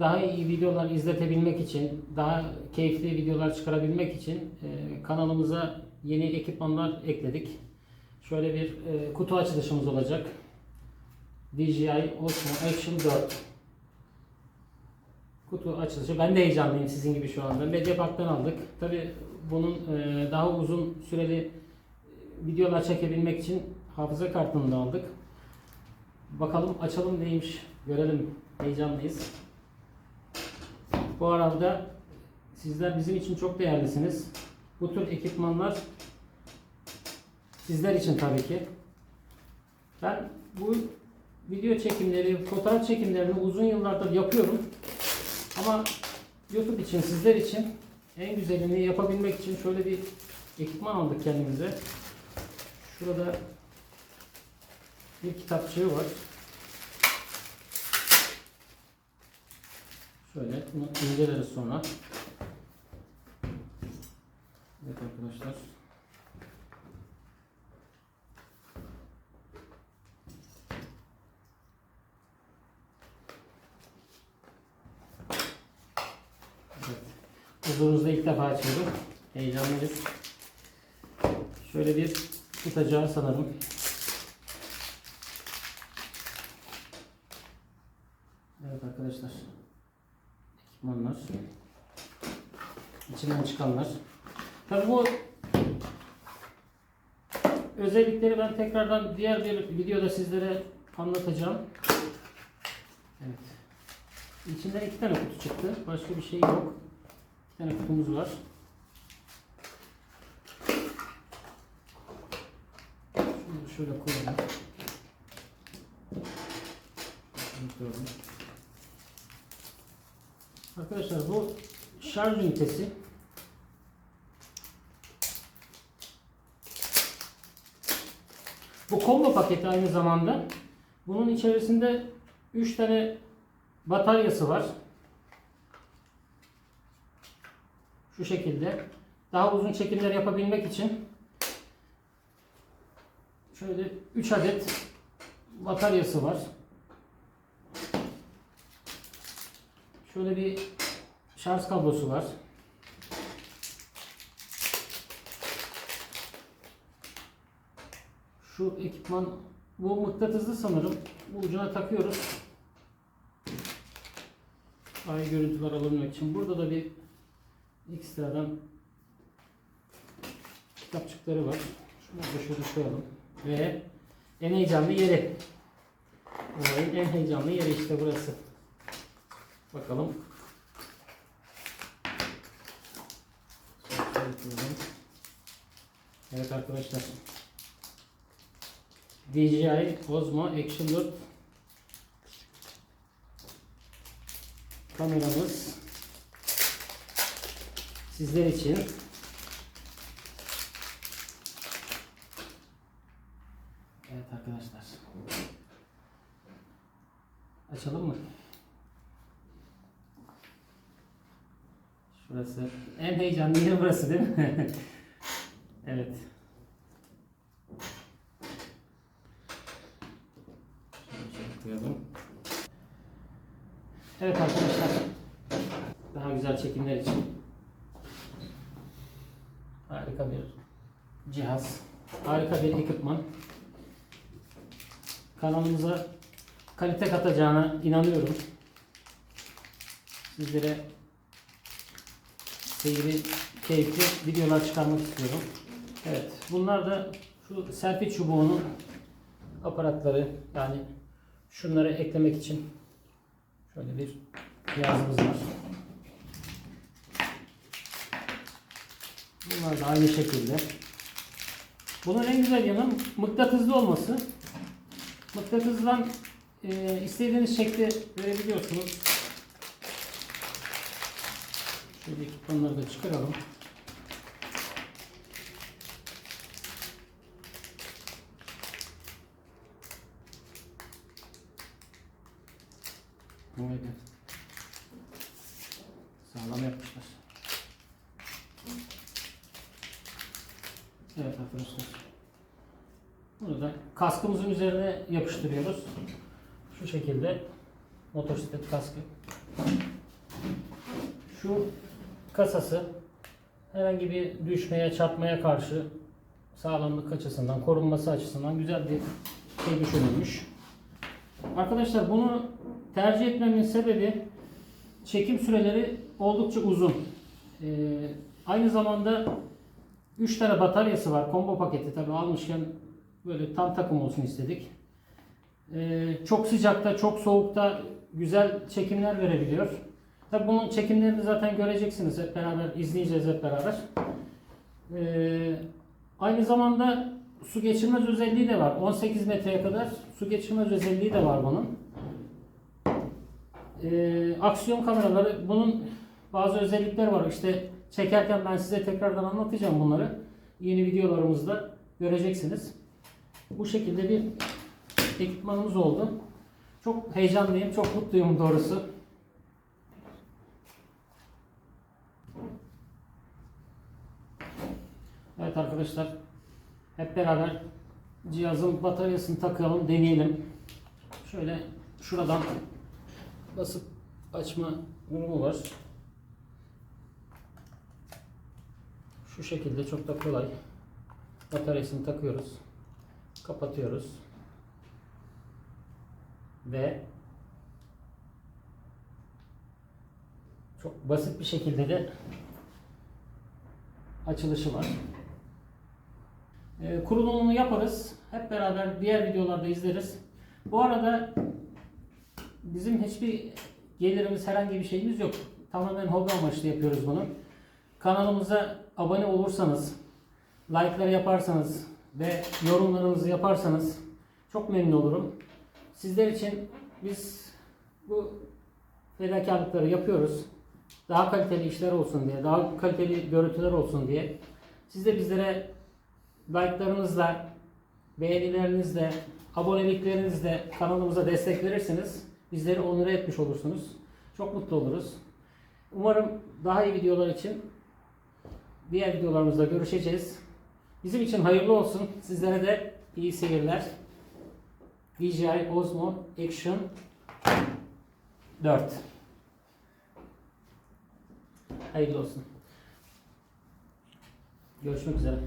daha iyi videolar izletebilmek için, daha keyifli videolar çıkarabilmek için e, kanalımıza yeni ekipmanlar ekledik. Şöyle bir e, kutu açılışımız olacak. DJI Osmo Action 4 kutu açılışı. Ben de heyecanlıyım sizin gibi şu anda. Mediapark'tan aldık. Tabi bunun e, daha uzun süreli e, videolar çekebilmek için hafıza kartını da aldık. Bakalım açalım neymiş görelim. Heyecanlıyız. Bu arada sizler bizim için çok değerlisiniz. Bu tür ekipmanlar sizler için tabii ki. Ben bu video çekimleri, fotoğraf çekimlerini uzun yıllardır yapıyorum. Ama YouTube için, sizler için en güzelini yapabilmek için şöyle bir ekipman aldık kendimize. Şurada bir kitapçığı var. Şöyle bunu inceleriz sonra. Evet arkadaşlar. Evet. Huzurunuzda ilk defa açıyorum. Heyecanlıyız. Şöyle bir tutacağı sanırım. Evet arkadaşlar. Ekipmanlar. İçinden çıkanlar. Tabii bu özellikleri ben tekrardan diğer bir videoda sizlere anlatacağım. Evet. İçinden iki tane kutu çıktı. Başka bir şey yok. İki tane kutumuz var. Şunu şöyle koyalım. Koyalım. Arkadaşlar bu şarj ünitesi. Bu combo paketi aynı zamanda. Bunun içerisinde 3 tane bataryası var. Şu şekilde. Daha uzun çekimler yapabilmek için şöyle 3 adet bataryası var. Şöyle bir şarj kablosu var. Şu ekipman bu mıknatıslı sanırım. Bu ucuna takıyoruz. Ay görüntüler alabilmek için. Burada da bir ekstradan kitapçıkları var. Da şöyle koyalım. Ve en heyecanlı yeri. Olayın en heyecanlı yeri işte burası. Bakalım. Evet arkadaşlar. DJI Osmo Action 4 kameramız sizler için Evet arkadaşlar açalım mı? Şurası en heyecanlı yer burası değil mi? evet. Evet arkadaşlar. Daha güzel çekimler için harika bir cihaz. Harika bir ekipman. Kanalımıza kalite katacağına inanıyorum. Sizlere seyri, keyifli videolar çıkarmak istiyorum. Evet, bunlar da şu selfie çubuğunun aparatları yani şunları eklemek için şöyle bir cihazımız var. Bunlar da aynı şekilde. Bunun en güzel yanı mıknatıslı olması. Mıknatısdan e, istediğiniz şekli verebiliyorsunuz. Şöyle ekipmanları da çıkaralım. Evet. Sağlam yapmışlar. Evet arkadaşlar. Bunu da kaskımızın üzerine yapıştırıyoruz. Şu şekilde motosiklet kaskı. Şu kasası herhangi bir düşmeye, çarpmaya karşı sağlamlık açısından, korunması açısından güzel bir şey düşünülmüş. Arkadaşlar bunu tercih etmemin sebebi çekim süreleri oldukça uzun. Ee, aynı zamanda 3 tane bataryası var. Combo paketi tabi almışken böyle tam takım olsun istedik. Ee, çok sıcakta, çok soğukta güzel çekimler verebiliyor. Tabi bunun çekimlerini zaten göreceksiniz hep beraber, izleyeceğiz hep beraber. Ee, aynı zamanda su geçirmez özelliği de var. 18 metreye kadar su geçirmez özelliği de var bunun. Ee, aksiyon kameraları bunun bazı özellikleri var. İşte çekerken ben size tekrardan anlatacağım bunları. Yeni videolarımızda göreceksiniz. Bu şekilde bir ekipmanımız oldu. Çok heyecanlıyım, çok mutluyum doğrusu. Evet arkadaşlar, hep beraber cihazın bataryasını takalım, deneyelim. Şöyle şuradan basıp açma durumu var. Şu şekilde çok da kolay. Bataryasını takıyoruz. Kapatıyoruz. Ve çok basit bir şekilde de açılışı var. Ee, kurulumunu yaparız. Hep beraber diğer videolarda izleriz. Bu arada bizim hiçbir gelirimiz herhangi bir şeyimiz yok. Tamamen hobi amaçlı yapıyoruz bunu. Kanalımıza abone olursanız, like'lar yaparsanız ve yorumlarınızı yaparsanız çok memnun olurum. Sizler için biz bu fedakarlıkları yapıyoruz. Daha kaliteli işler olsun diye, daha kaliteli görüntüler olsun diye. Siz de bizlere like'larınızla, beğenilerinizle, aboneliklerinizle kanalımıza destek verirseniz bizleri onur etmiş olursunuz. Çok mutlu oluruz. Umarım daha iyi videolar için diğer videolarımızda görüşeceğiz. Bizim için hayırlı olsun. Sizlere de iyi seyirler. DJI Osmo Action 4 Hayırlı olsun. Görüşmek üzere.